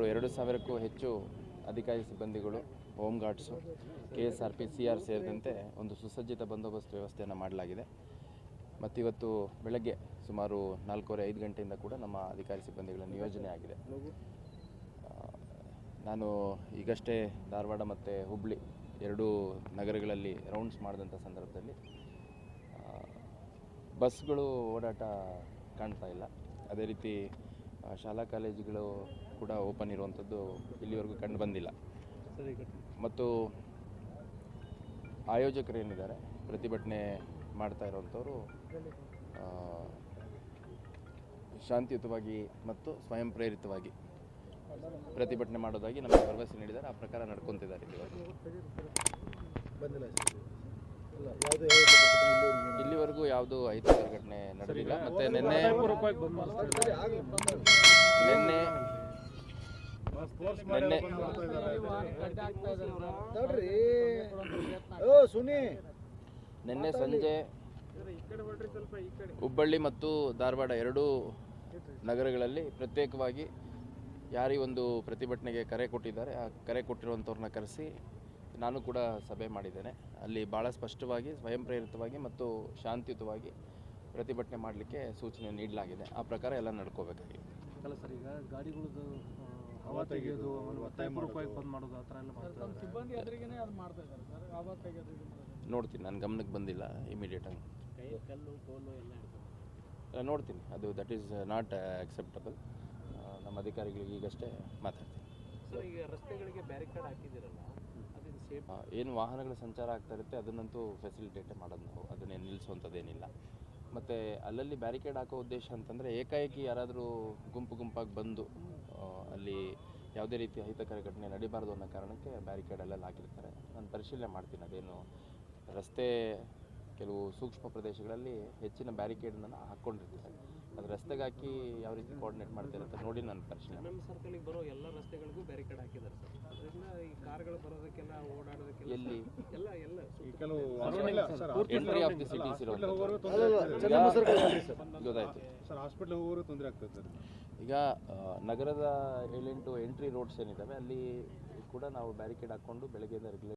ಸುಮಾರು ಎರಡು ಸಾವಿರಕ್ಕೂ ಹೆಚ್ಚು ಅಧಿಕಾರಿ ಸಿಬ್ಬಂದಿಗಳು, home guards, K S R P, C R ಸೇರಿದಂತೆ ಒಂದು ಸುಸಜ್ಜಿತ ಬಂದೋಬಸ್ತ್ ವ್ಯವಸ್ಥೆಯನ್ನು ಮಾಡಲಾಗಿದೆ. ಮತ್ತಿವತ್ತು ಬೆಳಗ್ಗೆ ಸುಮಾರು ನಾಲ್ಕೂವರೆ ಐದು ಗಂಟೆಯಿಂದ ಕೂಡ ನಮ್ಮ ಅಧಿಕಾರಿ ಸಿಬ್ಬಂದಿಗಳ ನಿಯೋಜನೆ ಆಗಿದೆ. ನಾನು ಈಗಷ್ಟೇ ಧಾರವಾಡ ಮತ್ತು ಹುಬ್ಳಿ ಎರಡೂ ನಗರಗಳಲ್ಲಿ ರೌಂಡ್ಸ್ ಮಾಡಿದಂಥ ಸಂದರ್ಭದಲ್ಲಿ ಬಸ್ಗಳು ಓಡಾಟ ಕಾಣ್ತಾ ಇಲ್ಲ. ಅದೇ ರೀತಿ ಶಾಲಾ ಕಾಲೇಜುಗಳು ಕೂಡ ಓಪನ್ ಇರುವಂಥದ್ದು ಇಲ್ಲಿವರೆಗೂ ಕಂಡು ಬಂದಿಲ್ಲ. ಮತ್ತು ಆಯೋಜಕರು ಏನಿದ್ದಾರೆ ಪ್ರತಿಭಟನೆ ಮಾಡ್ತಾ ಇರೋವಂಥವರು ಶಾಂತಿಯುತವಾಗಿ ಮತ್ತು ಸ್ವಯಂ ಪ್ರೇರಿತವಾಗಿ ಪ್ರತಿಭಟನೆ ಮಾಡೋದಾಗಿ ನಮಗೆ ಭರವಸೆ ನೀಡಿದ್ದಾರೆ. ಆ ಪ್ರಕಾರ ನಡ್ಕೊತಿದ್ದಾರೆ ಇಲ್ಲಿವರೆಗೂ ಬಂದಿಲ್ಲ ಸರ್ ಇಲ್ಲ ಯಾವುದೇ ಪ್ರತಿಭಟನೆ ಇಲ್ಲಿವರೆಗೆ ಇಲ್ಲಿವರೆಗೂ ಯಾವುದೂ ಅಹಿತಕರ ಘಟನೆ ನಡೆದಿಲ್ಲ. ಮತ್ತೆ ನಿನ್ನೆ ನಿನ್ನೆ ನಿನ್ನೆ ನೋಡ್ರಿ. ಓ ಸುನಿ. ನಿನ್ನೆ ಸಂಜೆ ಹುಬ್ಬಳ್ಳಿ ಮತ್ತು ಧಾರವಾಡ ಎರಡೂ ನಗರಗಳಲ್ಲಿ ಪ್ರತ್ಯೇಕವಾಗಿ ಯಾರಿ ಒಂದು ಪ್ರತಿಭಟನೆಗೆ ಕರೆ ಕೊಟ್ಟಿದ್ದಾರೆ ಆ ಕರೆ ಕೊಟ್ಟಿರುವಂಥವ್ರನ್ನ ಕರೆಸಿ ನಾನು ಕೂಡ ಸಭೆ ಮಾಡಿದ್ದೇನೆ. ಅಲ್ಲಿ ಭಾಳ ಸ್ಪಷ್ಟವಾಗಿ ಸ್ವಯಂ ಪ್ರೇರಿತವಾಗಿ ಮತ್ತು ಶಾಂತಿಯುತವಾಗಿ ಪ್ರತಿಭಟನೆ ಮಾಡಲಿಕ್ಕೆ ಸೂಚನೆ ನೀಡಲಾಗಿದೆ. ಆ ಪ್ರಕಾರ ಎಲ್ಲ ನಡ್ಕೋಬೇಕಾಗಿದೆ. ಅಲ್ಲ ಸರ್ ಈಗ ಗಾಡಿಗಳದ್ದು ಹವಾ ತೆಗೆಯೋದು ಬಂದ್ ಮಾಡೋದು ಆ ಥರ ಎಲ್ಲ ಸಿಬ್ಬಂದಿ ಅದು ಮಾಡ್ತಾ ಇದ್ದಾರೆ ಸರ್. ನೋಡ್ತೀನಿ ನನ್ನ ಗಮನಕ್ಕೆ ಬಂದಿಲ್ಲ ಇಮಿಡಿಯೇಟಾಗಿ ಕಲ್ಲು ಕೋಲು ಎಲ್ಲ ನೋಡ್ತೀನಿ. ಅದು ದಟ್ ಈಸ್ ನಾಟ್ ಅಕ್ಸೆಪ್ಟಬಲ್ ನಮ್ಮ ಅಧಿಕಾರಿಗಳಿಗೆ ಈಗಷ್ಟೇ ಮಾತಾಡ್ತೀನಿ. ಸೊ ಈಗ ರಸ್ತೆಗಳಿಗೆ ಬ್ಯಾರಿಕೇಡ್ ಹಾಕಿದ್ದೀರಲ್ಲ. ಏನು ವಾಹನಗಳ ಸಂಚಾರ ಆಗ್ತಾ ಇರುತ್ತೆ, ಅದನ್ನಂತೂ ಫೆಸಿಲಿಟೇಟ್ ಮಾಡೋದು ನಾವು. ಅದನ್ನೇ ನಿಲ್ಲಿಸುವಂಥದ್ದೇನಿಲ್ಲ ಮತ್ತು ಅಲ್ಲಲ್ಲಿ ಬ್ಯಾರಿಕೇಡ್ ಹಾಕೋ ಉದ್ದೇಶ ಅಂತಂದರೆ ಏಕಾಏಕಿ ಯಾರಾದರೂ ಗುಂಪು ಗುಂಪಾಗಿ ಬಂದು ಅಲ್ಲಿ ಯಾವುದೇ ರೀತಿ ಅಹಿತಕರ ಘಟನೆ ನಡಿಬಾರ್ದು ಅನ್ನೋ ಕಾರಣಕ್ಕೆ ಬ್ಯಾರಿಕೇಡ್ ಅಲ್ಲೆಲ್ಲ ಹಾಕಿರ್ತಾರೆ. ನಾನು ಪರಿಶೀಲನೆ ಮಾಡ್ತೀನಿ. ಅದೇನು ರಸ್ತೆ, ಕೆಲವು ಸೂಕ್ಷ್ಮ ಪ್ರದೇಶಗಳಲ್ಲಿ ಹೆಚ್ಚಿನ ಬ್ಯಾರಿಕೇಡನ್ನು ಹಾಕ್ಕೊಂಡಿರ್ತಾರೆ ಅದು ರಸ್ತೆಗೆ ಹಾಕಿ ಯಾವ ರೀತಿ ಕೋಆರ್ಡಿನೇಟ್ ಮಾಡ್ತಾರೆ ಅಂತ ನೋಡಿ ನಾನು ಸರ್ಕಲ್ ನಮ್ಮ ಸರ್ಕಲಿಗೆ ಬರೋ ಎಲ್ಲ ರಸ್ತೆಗಳಿಗೂ ಬ್ಯಾರಿಕೇಡ್ ಹಾಕಿದ್ದಾರೆ ಸರ್. ಅದರಿಂದ ಈ ಕಾರ್ಗಳು ಬರೋದಕ್ಕೆಲ್ಲ ಓಡಾಡೋದಕ್ಕೆಲ್ಲ ಎಲ್ಲಿ? ಎಲ್ಲ ಎಲ್ಲ ಎಂಟ್ರಿ ಆಫ್ ದಿ ಸಿಟೀಸ್ ಇರೋದು ಚೆನ್ನಮ್ಮ ಸರ್ಕಲ್ ಸರ್. ಗೊತ್ತಾಯ್ತು. ಸರ್ ಹಾಸ್ಪಿಟ್ಲ್ ಹೋಗೋರು ತೊಂದರೆ ಆಗ್ತದೆ ಸರ್. ಈಗ ನಗರದ ಏಳೆಂಟು ಎಂಟ್ರಿ ರೋಡ್ಸ್ ಏನಿದ್ದಾವೆ ಅಲ್ಲಿ ಕೂಡ ನಾವು ಬ್ಯಾರಿಕೇಡ್ ಹಾಕ್ಕೊಂಡು ಬೆಳಗ್ಗೆಯಿಂದ ರೆಗ್ಯುಲೇಟ್